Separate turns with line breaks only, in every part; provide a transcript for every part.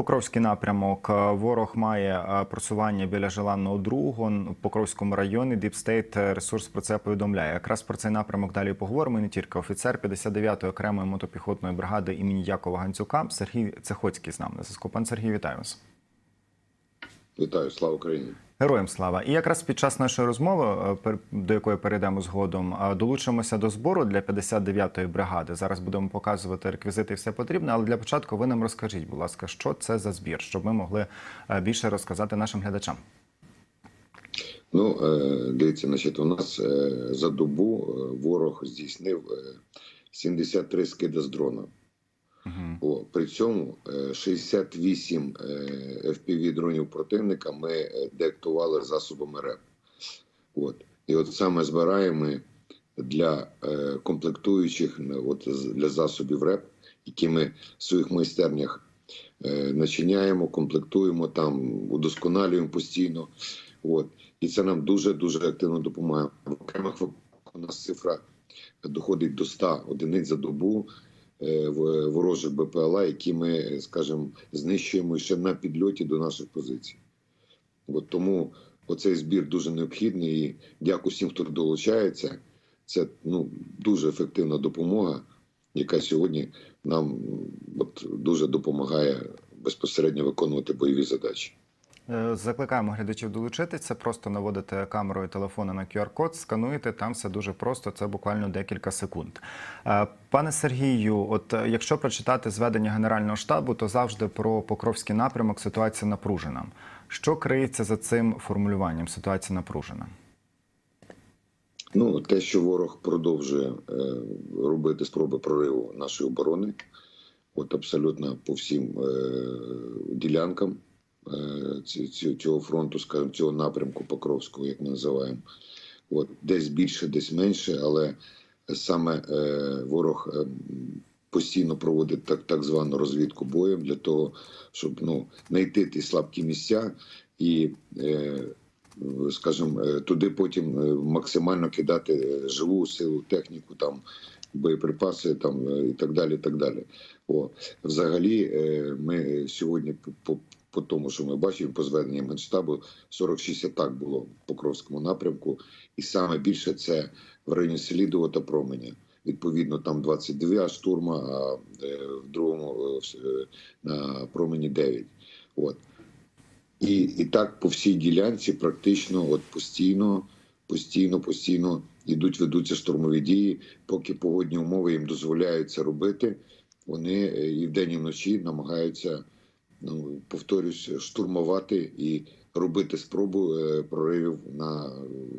Покровський напрямок. Е, Ворог має е, просування біля Желанного другого в Покровському районі. Діпстейт ресурс про це повідомляє. Якраз про цей напрямок далі поговоримо. Не тільки офіцер 59-ї окремої мотопіхотної бригади імені Якова Ганцюка Сергій Цехоцький з нами на зв'язку. Пан Сергій, вітаю вас.
Вітаю, слава Україні.
Героям слава! І якраз під час нашої розмови, е, до якої перейдемо згодом, е, долучимося до збору для 59-ї бригади. Зараз будемо показувати реквізити і все потрібне. Але для початку ви нам розкажіть, будь ласка, що це за збір, щоб ми могли е, більше розказати нашим глядачам.
Ну, дивіться, значить, у нас за добу ворог здійснив е, 73 скиди з дрона.
Угу.
При цьому е, 68 е, FPV дронів противника ми е, деактували засобами РЕП. От. І от саме збираємо для е, комплектуючих от, для засобів РЕП, які ми в своїх майстернях е, начиняємо, комплектуємо там, удосконалюємо постійно. От. І це нам дуже дуже активно допомагає. В окремих випадках у нас цифра доходить до 100 одиниць за добу е, ворожих БПЛА, які ми, скажімо, знищуємо ще на підльоті до наших позицій. От тому оцей збір дуже необхідний. І дякую всім, хто долучається. Це ну, дуже ефективна допомога, яка сьогодні нам от, дуже допомагає безпосередньо виконувати бойові задачі.
Е, Закликаємо глядачів долучитися. Просто наводите камерою телефона на QR-код, скануєте. Там все дуже просто. Це буквально декілька секунд. Е, Пане Сергію, от е, якщо прочитати зведення Генерального штабу, то завжди про Покровський напрямок ситуація напружена. Що криється за цим формулюванням? Ситуація напружена.
Ну, те, що ворог продовжує робити спроби прориву нашої оборони, от абсолютно по всім ділянкам цього фронту, скажімо, цього напрямку Покровського, як ми називаємо. От десь більше, десь менше, але саме е, ворог е, постійно проводить так, так звану розвідку боєм для того, щоб ну, знайти ті слабкі місця і е, скажімо, е, туди потім е, максимально кидати е, живу силу, техніку, там боєприпаси, там е, і так далі. І так далі. О, взагалі, е, ми сьогодні по, тому, що ми бачимо, по зведенням генштабу, 46 атак було в Покровському напрямку, і саме більше це в районі Селідово та Променя. Відповідно, там 22 штурма, а е, в другому е, е, на промені 9. От. І, і так по всій ділянці практично от постійно, постійно, постійно йдуть, ведуться штурмові дії, поки погодні умови їм дозволяють це робити. Вони і вдень, і вночі намагаються, ну повторюсь, штурмувати і робити спробу е, проривів на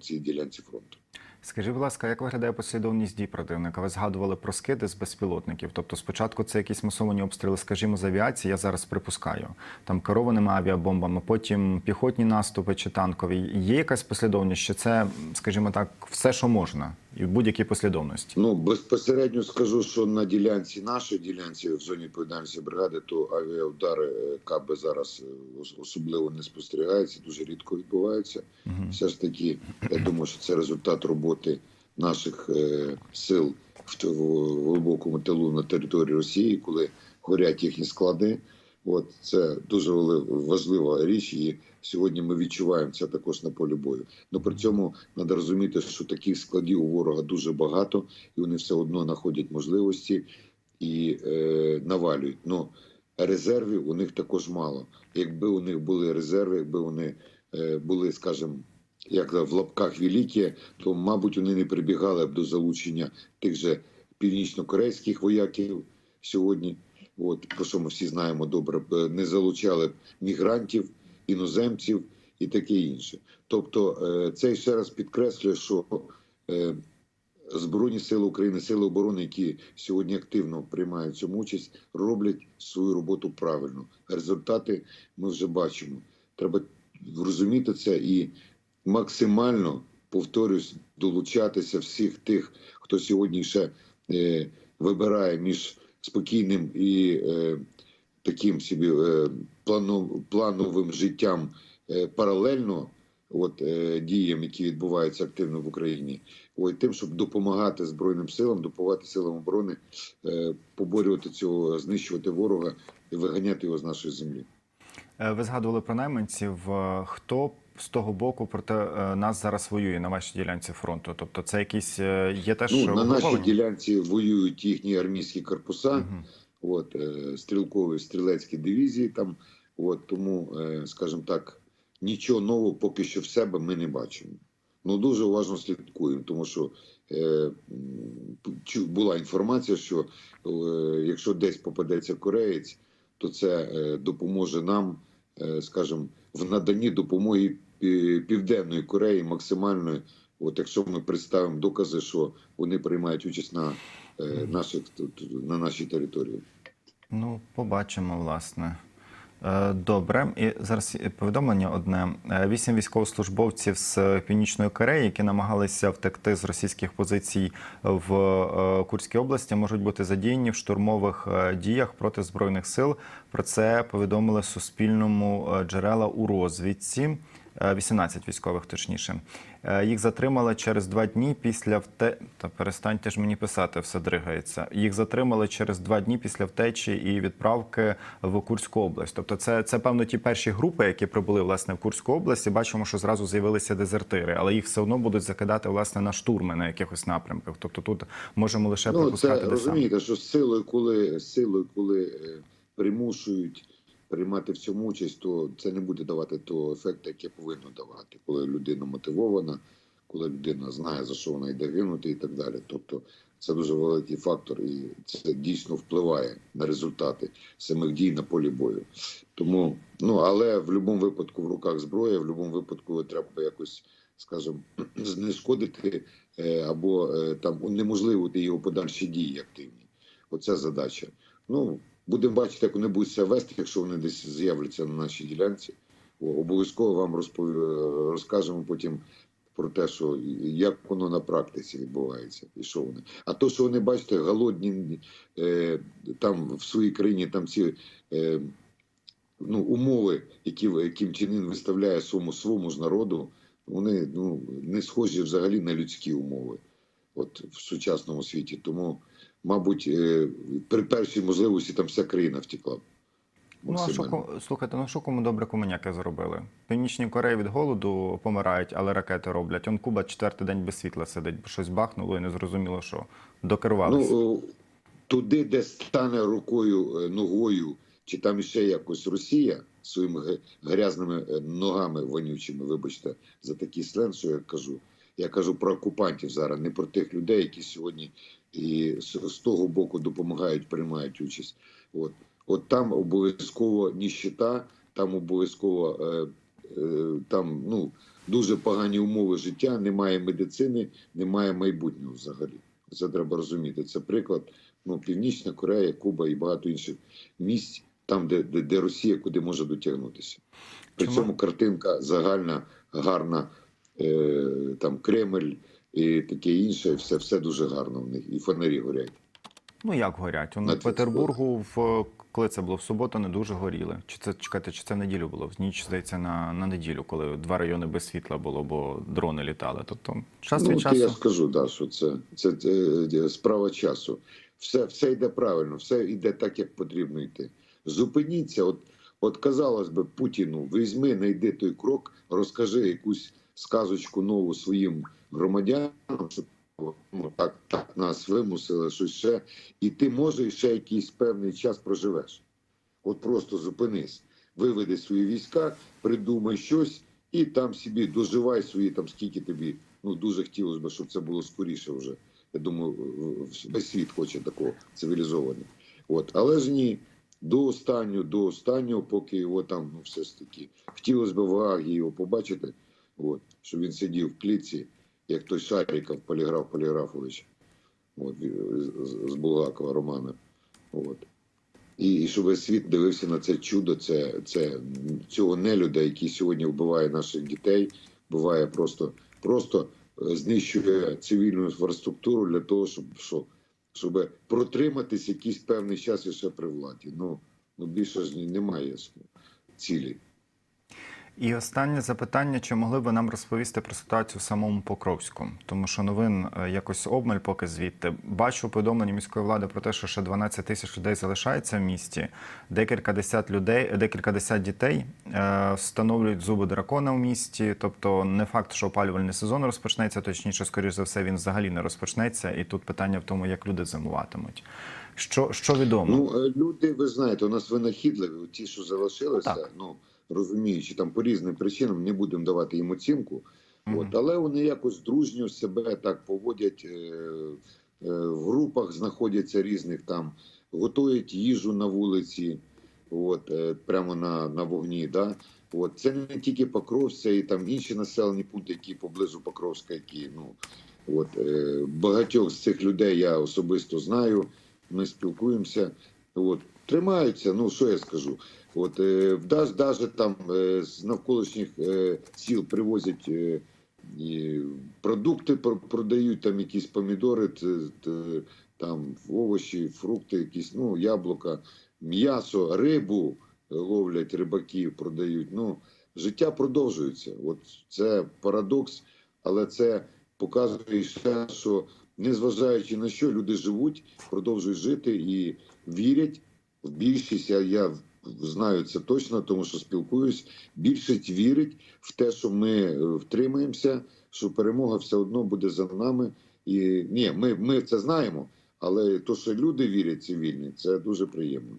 цій ділянці фронту.
Скажіть, будь ласка, як виглядає послідовність дій противника? Ви згадували про скиди з безпілотників. Тобто, спочатку це якісь масовані обстріли, скажімо, з авіації, я зараз припускаю, там керованими авіабомбами, потім піхотні наступи чи танкові. Є якась послідовність, що це, скажімо так, все, що можна, і в будь-якій послідовності.
Ну безпосередньо скажу, що на ділянці нашої ділянці в зоні відповідальності бригади, то авіаудари е, КБ зараз е, особливо не спостерігаються, дуже рідко відбуваються.
Мгм.
Все ж таки, я думаю, що це результат роботи наших е, сил в, в глибокому тилу на території Росії, коли горять їхні склади. От це дуже важлива річ, і сьогодні ми відчуваємо це також на полі бою. Ну при цьому треба розуміти, що таких складів у ворога дуже багато, і вони все одно знаходять можливості і е, навалюють. Ну резервів у них також мало. Якби у них були резерви, якби вони е, були, скажімо, як в лапках великі, то мабуть вони не прибігали б до залучення тих же північно-корейських вояків сьогодні. От про що ми всі знаємо добре, не залучали б мігрантів, іноземців і таке інше. Тобто, е, це ще раз підкреслює, що е, Збройні сили України, сили оборони, які сьогодні активно приймають цьому участь, роблять свою роботу правильно. Результати ми вже бачимо. Треба розуміти це і максимально повторюсь, долучатися всіх тих, хто сьогодні ще е, вибирає між спокійним і е, таким собі е, плану, плановим життям е, паралельно. От е, діям, які відбуваються активно в Україні, ой, тим, щоб допомагати збройним силам, допомагати силам оборони, е, поборювати цього, знищувати ворога і виганяти його з нашої землі.
Е, Ви згадували про найманців. Е, Хто з того боку проти е, нас зараз воює на вашій ділянці фронту? Тобто, це якісь е, є теж
Ну, на нашій ділянці воюють їхні армійські корпуса,
Мгм.
от, е, стрілкові стрілецькі дивізії там. От, тому, скажімо так, нічого нового поки що в себе ми не бачимо. Ну, дуже уважно слідкуємо, тому що е, була інформація, що е, якщо десь попадеться кореєць, то це е, допоможе нам, е, скажімо, в наданні допомоги Південної Кореї максимальної. От якщо ми представимо докази, що вони приймають участь на е, наших тут- на нашій території.
Ну, побачимо, власне. Е, Добре, і зараз повідомлення одне: Е, вісім військовослужбовців з Північної Кореї, які намагалися втекти з російських позицій в Курській області, можуть бути задіяні в штурмових діях проти збройних сил. Про це повідомили Суспільному джерела у розвідці. Е, 18 військових, точніше. Е, Їх затримали через два дні після вте... Та перестаньте ж мені писати, все дригається. Їх затримали через два дні після втечі і відправки в Курську область. Тобто, це, це певно ті перші групи, які прибули власне в Курську область. І бачимо, що зразу з'явилися дезертири, але їх все одно будуть закидати власне на штурми на якихось напрямках. Тобто тут можемо лише
Ну,
припускати,
це розумієте, що з силою, коли з силою, коли е, примушують приймати в цьому участь, то це не буде давати того ефекту, який повинно давати, коли людина мотивована, коли людина знає за що вона йде гинути і так далі. Тобто це дуже великий фактор, і це дійсно впливає на результати самих дій на полі бою. Тому ну але в будь-якому випадку в руках зброя, в будь-якому випадку треба якось, скажімо, знешкодити е, або е, там унеможливити його подальші дії активні. Оце задача. Ну будемо бачити, як вони будуть себе вести, якщо вони десь з'являться на нашій ділянці. Обов'язково вам розпов... розкажемо потім про те, що як воно на практиці відбувається, і що вони. А то, що вони бачите, голодні е, там в своїй країні там ці е, ну, умови, які яким Чен виставляє своєму своєму ж народу, вони ну не схожі взагалі на людські умови, от в сучасному світі. Тому, мабуть, е, при першій можливості там вся країна втекла.
Ну, а що, слухайте, ну що кому добре комуняки зробили? Північні Кореї від голоду помирають, але ракети роблять. Он Куба четвертий день без світла сидить, бо щось бахнуло і не зрозуміло, що докерувалися.
Ну, туди, де стане рукою, е, ногою, чи там ще якось Росія своїми грязними е, ногами вонючими, вибачте, за такий сленг, що я кажу. Я кажу про окупантів зараз, не про тих людей, які сьогодні і з, з того боку допомагають, приймають участь. От, от там обов'язково ніщита, там обов'язково е, е, там ну дуже погані умови життя, немає медицини, немає майбутнього взагалі. Це треба розуміти. Це приклад. Ну, Північна Корея, Куба і багато інших місць, там, де, де, де Росія куди може дотягнутися. При
Чому?
цьому картинка загальна, гарна, е, там Кремль і таке інше, все, все дуже гарно в них. І фонарі горять.
Ну як горять?
На
Петербургу в коли це було в суботу, не дуже горіли. Чи це чекайте, чи це неділю було? В ніч здається на, на неділю, коли два райони без світла було, бо дрони літали. Тобто час
ну,
від
то я скажу, да, що це, це, е, справа часу. Все, все йде правильно, все йде так, як потрібно йти. Зупиніться, от, от казалось би, Путіну, візьми, знайди той крок, розкажи якусь сказочку нову своїм громадянам, щоб ну, так, так нас вимусили, що ще, і ти може ще якийсь певний час проживеш. От просто зупинись, виведи свої війська, придумай щось і там собі доживай свої там скільки тобі. Ну дуже хотілося б, щоб це було скоріше вже. Я думаю, весь світ хоче такого цивілізованого. От, але ж ні, до останнього, до останнього, поки його там ну, все ж таки хотілося б в Гаагі його побачити, от, щоб він сидів в клітці, як той Шаріков Поліграф Поліграфович, от, з, Булгакова Романа. От. І, і щоб весь світ дивився на це чудо, це, це цього нелюда, який сьогодні вбиває наших дітей, вбиває просто, просто е, знищує цивільну інфраструктуру для того, щоб, щоб, щоб протриматись якийсь певний час і ще при владі. Ну, ну більше ж немає цілі.
І останнє запитання: чи могли б нам розповісти про ситуацію в самому Покровську? Тому що новин е, якось обмаль поки звідти. Бачу повідомлення міської влади про те, що ще 12 тисяч людей залишається в місті. Декілька десят людей, декілька десят дітей е, встановлюють зуби дракона в місті. Тобто, не факт, що опалювальний сезон розпочнеться, точніше, скоріш за все, він взагалі не розпочнеться. І тут питання в тому, як люди зимуватимуть. Що, що відомо?
Ну, е, люди, ви знаєте, у нас винахідливі, ті, що залишилися,
Так.
ну розуміючи там по різним причинам, не будемо давати їм оцінку.
Мгм.
От, але вони якось дружньо себе так поводять е, е, в групах, знаходяться різних там, готують їжу на вулиці, от, е, прямо на, на вогні. Да? От, це не тільки Покровська, і там інші населені пункти, які поблизу Покровська, які ну от е, багатьох з цих людей я особисто знаю. Ми спілкуємося. От тримаються. Ну що я скажу? От е, даже, там е, з навколишніх е, сіл привозять е, продукти, про- продають там якісь помідори, там овочі, фрукти, якісь, ну яблука, м'ясо, рибу ловлять рибаків, продають. Ну життя продовжується. От це парадокс, але це показує ще, що незважаючи на що люди живуть, продовжують жити і вірять більшість. Я, я знаю це точно, тому що спілкуюсь. Більшість вірить в те, що ми е, втримаємося, що перемога все одно буде за нами. І ні, ми, ми це знаємо, але то, що люди вірять цивільні, це дуже приємно.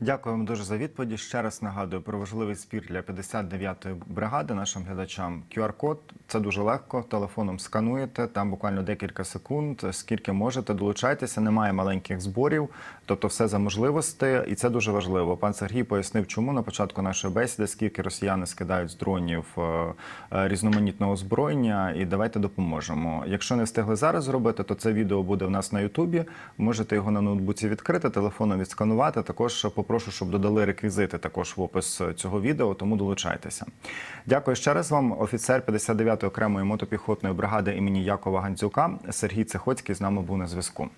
Дякую вам дуже за відповіді. Ще раз нагадую про важливий спір для 59-ї бригади нашим глядачам. QR-код це дуже легко. Телефоном скануєте там буквально декілька секунд. Скільки можете, долучайтеся. Немає маленьких зборів, тобто все за можливості, і це дуже важливо. Пан Сергій пояснив, чому на початку нашої бесіди, скільки росіяни скидають з дронів е, е, різноманітного озброєння, і давайте допоможемо. Якщо не встигли зараз зробити, то це відео буде в нас на Ютубі. Можете його на ноутбуці відкрити, телефоном відсканувати. Також попрошу, щоб додали реквізити також в опис цього відео, тому долучайтеся. Дякую ще раз вам, офіцер 59-ї окремої мотопіхотної бригади імені Якова Гандзюка Сергій Цехоцький з нами був на зв'язку.